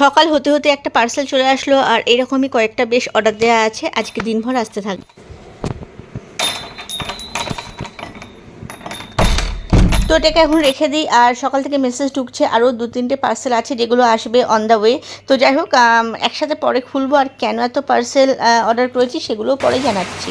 সকাল হতে হতে একটা পার্সেল চলে আসলো আর এরকমই কয়েকটা বেশ অর্ডার দেওয়া আছে। আজকে দিনভর আসতে থাকবে তো এটাকে এখন রেখে দিই আর সকাল থেকে মেসেজ ঢুকছে। আরও দু তিনটে পার্সেল আছে যেগুলো আসবে অন দ্য ওয়ে তো যাই হোক একসাথে পরে খুলবো আর কেন এত পার্সেল অর্ডার করেছি সেগুলোও পরে জানাচ্ছি।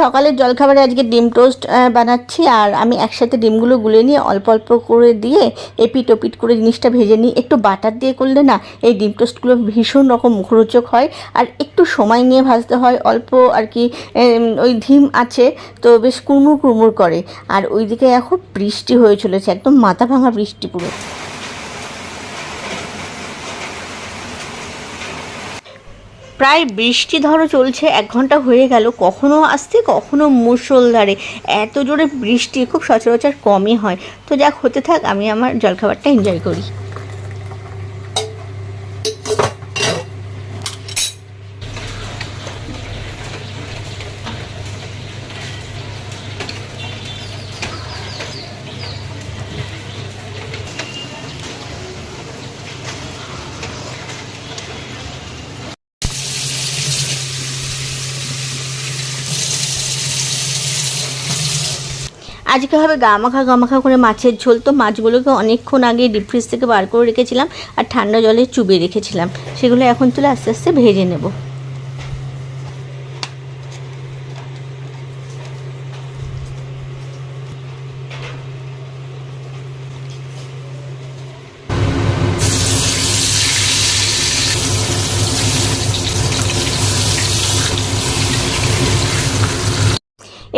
সকালের জলখাবারে আজকে ডিম টোস্ট বানাচ্ছি। আর আমি একসাথে ডিমগুলো গুলে নিয়ে অল্প অল্প করে দিয়ে এপিট ওপিট করে জিনিসটা ভেজে নিই। একটু বাটার দিয়ে করলে না এই ডিম টোস্টগুলো ভীষণ রকম মুখরোচক হয়। আর একটু সময় নিয়ে ভাজতে হয়। অল্প আর কি ওই ধিম আছে, তো বেশ কুড়মুড় কুড়মুড় করে। আর ওইদিকে এখন বৃষ্টি হয়ে চলেছে। একদম মাথা ভাঙা বৃষ্টি পুরো। প্রায় বৃষ্টি ধরো চলছে, এক ঘণ্টা হয়ে গেল, কখনো আসতে, কখনো মুসলধারে এত জোরে বৃষ্টি, খুব সচরাচর কমই হয়। তো যাক, হতে থাক, আমি আমার জলখাবারটা এনজয় করি। আজকে হবে গামাখা গামাখা করে মাছের ঝোল। তো মাছগুলোকে অনেকক্ষণ আগে ডিপ ফ্রিজ থেকে বার করে রেখেছিলাম আর ঠান্ডা জলে চুবিয়ে রেখেছিলাম। সেগুলো এখন তুলে আস্তে আস্তে ভেজে নেব।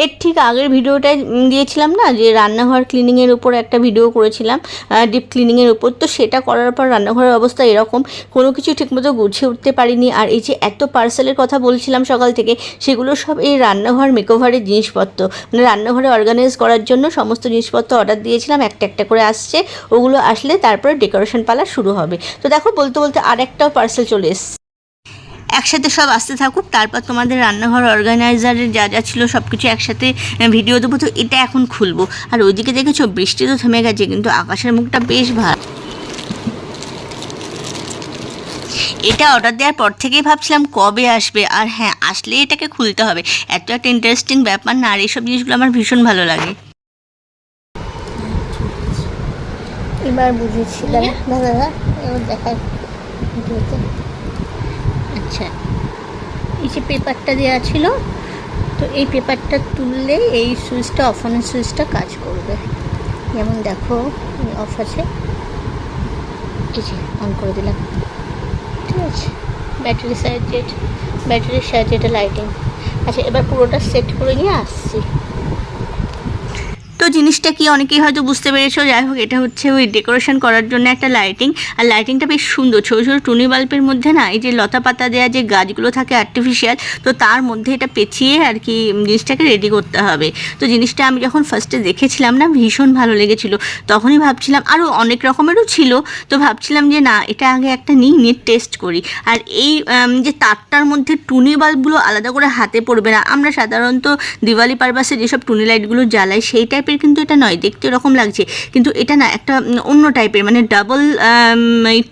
এর ঠিক আগের ভিডিওটায় দিয়েছিলাম না, যে রান্নাঘর ক্লিনিংয়ের উপর একটা ভিডিও করেছিলাম ডিপ ক্লিনিংয়ের উপর। তো সেটা করার পর রান্নাঘরের অবস্থা এরকম, কোনো কিছু ঠিকমতো গুছিয়ে উঠতে পারিনি। আর এই যে এত পার্সেলের কথা বলছিলাম সকাল থেকে, সেগুলো সব এই রান্নাঘর মেকওভারের জিনিসপত্র। মানে রান্নাঘরে অর্গানাইজ করার জন্য সমস্ত জিনিসপত্র অর্ডার দিয়েছিলাম, একটা একটা করে আসছে, ওগুলো আসলে তারপরে ডেকোরেশন পালা শুরু হবে। তো দেখো, বলতে বলতে আর একটাও পার্সেল চলে এসছে। একসাথে সব আসতে থাকুক, তারপর তোমাদের রান্নাঘর অর্গানাইজারের যা যা ছিল সব কিছু একসাথে ভিডিও দেবো। তো এটা এখন খুলবো। আর ওইদিকে দেখেছ বৃষ্টি তো থেমে গেছে, কিন্তু আকাশের মুখটা বেশ ভালো। এটা অর্ডার দেওয়ার পর থেকেই ভাবছিলাম কবে আসবে। আর হ্যাঁ আসলে এটাকে খুলতে হবে। এত একটা ইন্টারেস্টিং ব্যাপার না, আর এইসব জিনিসগুলো আমার ভীষণ ভালো লাগে। এবার বুঝেছি দাদা, এবার ভিডিওতে আচ্ছা এই যে পেপারটা দেওয়া ছিল, তো এই পেপারটা তুললে এই সুইচটা অফ অনের সুইচটা কাজ করবে। যেমন দেখো অফ আছে। যে অন করে দিলাম। ঠিক আছে। ব্যাটারি সাহায্যে, ব্যাটারির সাহায্যে এটা লাইটিং আচ্ছা এবার পুরোটা সেট করে নিয়ে আসছি। তো জিনিসটা কি অনেকেই হয়তো বুঝতে পেরেছ, যাই হোক, এটা হচ্ছে ওই ডেকোরেশন করার জন্য একটা লাইটিং আর লাইটিংটা বেশ সুন্দর, ছোটো ছোটো টুনি বাল্বের মধ্যে না, এই যে লতা পাতা দেওয়া যে গাছগুলো থাকে আর্টিফিশিয়াল তো তার মধ্যে এটা পেঁচিয়ে আর কি জিনিসটাকে রেডি করতে হবে। তো জিনিসটা আমি যখন ফার্স্টে দেখেছিলাম না, ভীষণ ভালো লেগেছিল। তখনই ভাবছিলাম আরও অনেক রকমেরও ছিল, তো ভাবছিলাম যে না, এটা আগে একটা নিই, নিয়ে টেস্ট করি। আর এই যে তারটার মধ্যে টুনি বাল্বগুলো আলাদা করে হাতে পড়বে না, আমরা সাধারণত দিওয়ালি পারপাসে যেসব টুনি লাইটগুলো জ্বালাই, সেই টাইপের কিন্তু এটা নয়, দেখতে এরকম লাগছে। কিন্তু এটা না একটা অন্য টাইপের মানে ডাবল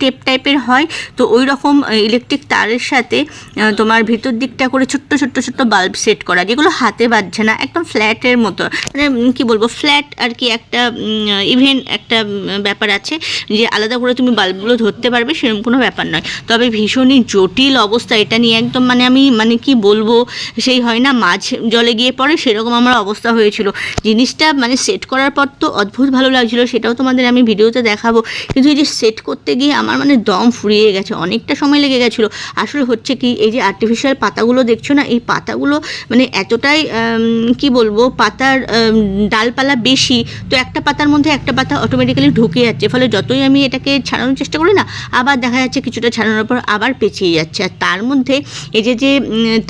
টেপ টাইপের হয়। তো ওই রকম ইলেকট্রিক তারের সাথে তোমার ভিতর দিকটা করে ছোট্ট ছোট্ট ছোট্ট বাল্ব সেট করা। যেগুলো হাতে বাজছে না, একদম ফ্ল্যাটের মতো। মানে কী বলব ফ্ল্যাট আর কি একটা ইভেন একটা ব্যাপার আছে যে আলাদা করে তুমি বাল্বগুলো ধরতে পারবে, সেরকম কোনো ব্যাপার নয়। তবে ভীষণই জটিল অবস্থা এটা নিয়ে একদম মানে আমি মানে কি বলব, সেই হয় না মাছ জলে গিয়ে পড়ে, সেরকম আমার অবস্থা হয়েছিল। জিনিসটা মানে সেট করার পর তো অদ্ভুত ভালো লাগছিল, সেটাও তোমাদের আমি ভিডিওতে দেখাবো। কিন্তু এই যে সেট করতে গিয়ে আমার মানে দম ফুরিয়ে গেছে, অনেকটা সময় লেগে গেছিল। আসলে হচ্ছে কি, এই যে আর্টিফিশিয়াল পাতাগুলো দেখছ না, এই পাতাগুলো মানে এতটাই কি বলব, পাতার ডালপালা বেশি, তো একটা পাতার মধ্যে একটা পাতা অটোমেটিক্যালি ঢুকে যাচ্ছে। ফলে যতই আমি এটাকে ছাড়ানোর চেষ্টা করি না, আবার দেখা যাচ্ছে কিছুটা ছাড়ানোর পর আবার পেঁচিয়ে যাচ্ছে। আর তার মধ্যে এই যে যে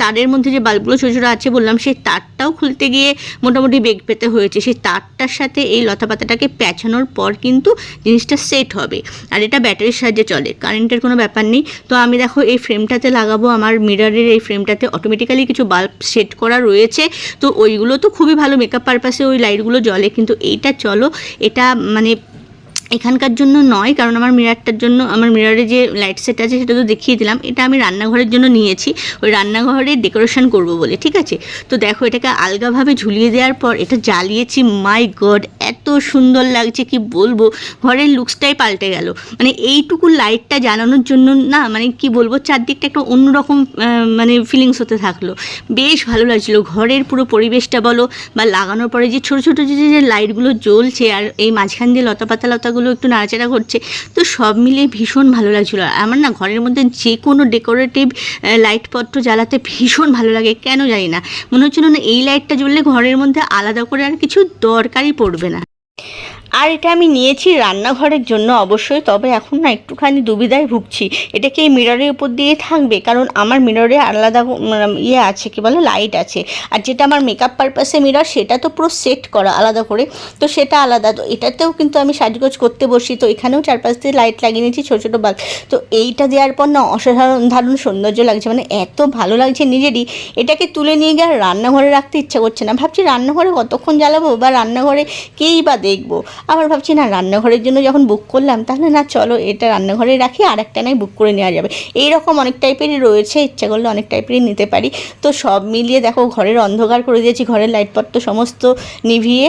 তারের মধ্যে যে বাল্বগুলো ছোটো ছোটো আছে বললাম, সেই তারটাও খুলতে গিয়ে মোটামুটি বেগ পেতে হয়েছে। সেই তারটার সাথে এই লতা পাতাটাকে প্যাঁচানোর পর কিন্তু জিনিসটা সেট হবে। আর এটা ব্যাটারির সাহায্যে চলে, কারেন্টের কোনো ব্যাপার নেই। তো আমি দেখো এই ফ্রেমটাতে লাগাবো, আমার মিররের এই ফ্রেমটাতে অটোমেটিক্যালি কিছু বাল্ব সেট করা রয়েছে। তো ওইগুলো তো খুবই ভালো মেকআপ পারপাসে ওই লাইটগুলো জ্বলে, কিন্তু এইটা চলো, এটা মানে এখানকার জন্য নয়, কারণ আমার মিরারটার জন্য, আমার মিরারে যে লাইট সেট আছে সেটা তো দেখিয়ে দিলাম। এটা আমি রান্নাঘরের জন্য নিয়েছি। ওই রান্নাঘরে ডেকোরেশন করব বলে, ঠিক আছে? তো দেখো, এটাকে আলগাভাবে ঝুলিয়ে দেওয়ার পর এটা জ্বালিয়েছি। মাই গড এত সুন্দর লাগছে, কি বলব? ঘরের লুকসটাই পাল্টে গেল। মানে এইটুকু লাইটটা জ্বালানোর জন্য না মানে কি বলব, চারদিকটা একটা অন্যরকম মানে ফিলিংস হতে থাকল। বেশ ভালো লাগছিল। ঘরের পুরো পরিবেশটা বলো, বা লাগানোর পরে যে ছোটো ছোটো যে লাইটগুলো জ্বলছে, আর এই মাঝখান দিয়ে লতা পাতা লতাগুলো একটু নাড়াচাড়া করছে। তো সব মিলিয়ে ভীষণ ভালো লাগছিল। আমার না ঘরের মধ্যে যে কোনো ডেকোরেটিভ লাইটপত্র জ্বালাতে ভীষণ ভালো লাগে, কেন জানি না। মনে হচ্ছিল না এই লাইটটা জ্বললে ঘরের মধ্যে আলাদা করে আর কিছু দরকারই পড়বে না। আর এটা আমি নিয়েছি রান্নাঘরের জন্য অবশ্যই, তবে এখন না একটুখানি দুবিধায় ভুগছি। এটা কি এই মিররের উপর দিয়ে থাকবে? কারণ আমার মিররে আলাদা ইয়ে আছে, কি বলে লাইট আছে। আর যেটা আমার মেকআপ পারপাসে মিরর সেটা তো পুরো সেট করা আলাদা করে। তো সেটা আলাদা। তো এটাতেও কিন্তু আমি সাজগোজ করতে বসি। তো এখানেও চারপাশ দিয়ে লাইট লাগিয়ে নিয়েছি ছোটো ছোটো বাল্ব তো এইটা দেওয়ার পর না অসাধারণ, দারুণ সৌন্দর্য লাগছে। মানে এত ভালো লাগছে নিজেরই। এটাকে তুলে নিয়ে গিয়ে রান্নাঘরে রাখতে ইচ্ছা করছে না। ভাবছি রান্নাঘরে কতক্ষণ জ্বালাবো বা রান্নাঘরে কেই বা দেখব। আবার ভাবছি, না, রান্নাঘরের জন্য যখন বুক করলাম, তাহলে না, চলো এটা রান্নাঘরে রাখি, আর একটা নয় বুক করে নেওয়া যাবে। এইরকম অনেক টাইপেরই রয়েছে, ইচ্ছা করলে অনেক টাইপেরই নিতে পারি। তো সব মিলিয়ে দেখো, ঘরের অন্ধকার করে দিয়েছি, ঘরের লাইটপত্র সমস্ত নিভিয়ে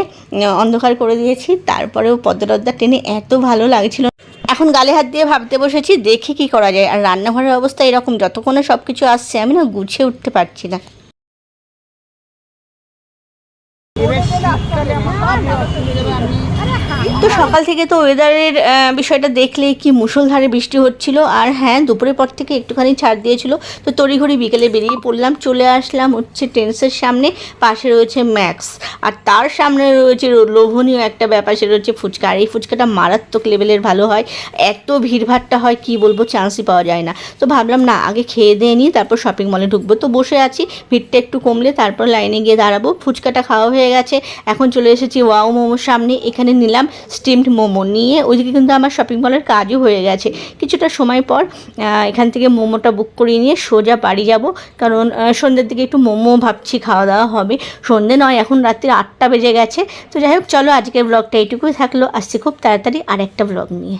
অন্ধকার করে দিয়েছি। তারপরেও পদ্মরদ্দা টেনে এত ভালো লাগছিল। এখন গালে হাত দিয়ে ভাবতে বসেছি, দেখি কি করা যায়। আর রান্নাঘরের অবস্থা এরকম, যতক্ষণে সব কিছু আসছে, আমি না গুছিয়ে উঠতে পারছি না। তো সকাল থেকে তো ওয়েদারের বিষয়টা দেখলে কি মুষলধারে বৃষ্টি হচ্ছিল। আর হ্যাঁ দুপুরের পর থেকে একটুখানি ছাড় দিয়েছিল। তো তড়িঘড়ি বিকেলে বেরিয়ে পড়লাম, চলে আসলাম হচ্ছে টেন্সের সামনে। পাশে রয়েছে ম্যাক্স আর তার সামনে রয়েছে লোভনীয় একটা ব্যাপার, সেটা হচ্ছে ফুচকা। আর এই ফুচকাটা মারাত্মক লেভেলের ভালো হয়। এত ভিড়ভাট্টা হয়, কি বলব চান্সই পাওয়া যায় না। তো ভাবলাম, না, আগে খেয়ে দিয়ে নিই, তারপর শপিং মলে ঢুকবো। তো বসে আছি, ভিড়টা একটু কমলে, তারপর লাইনে গিয়ে দাঁড়াবো। ফুচকাটা খাওয়া হয়ে গেছে। এখন চলে এসেছি ওয়াও মোমোর সামনে। এখানে নিলাম স্টিমড মোমো নিয়ে ওইদিকে কিন্তু আমার শপিং মলের কাজও হয়ে গেছে। কিছুটা সময় পর এখান থেকে মোমোটা বুক করিয়ে নিয়ে সোজা বাড়ি যাব। কারণ সন্ধ্যের দিকে একটু মোমো ভাবছি, খাওয়া দাওয়া হবে। সন্ধ্যে নয়, এখন রাত্রি আটটা বেজে গেছে। তো যাই হোক, চলো আজকের ব্লগটা এইটুকুই থাকল। আসছি খুব তাড়াতাড়ি আরেকটা ব্লগ নিয়ে।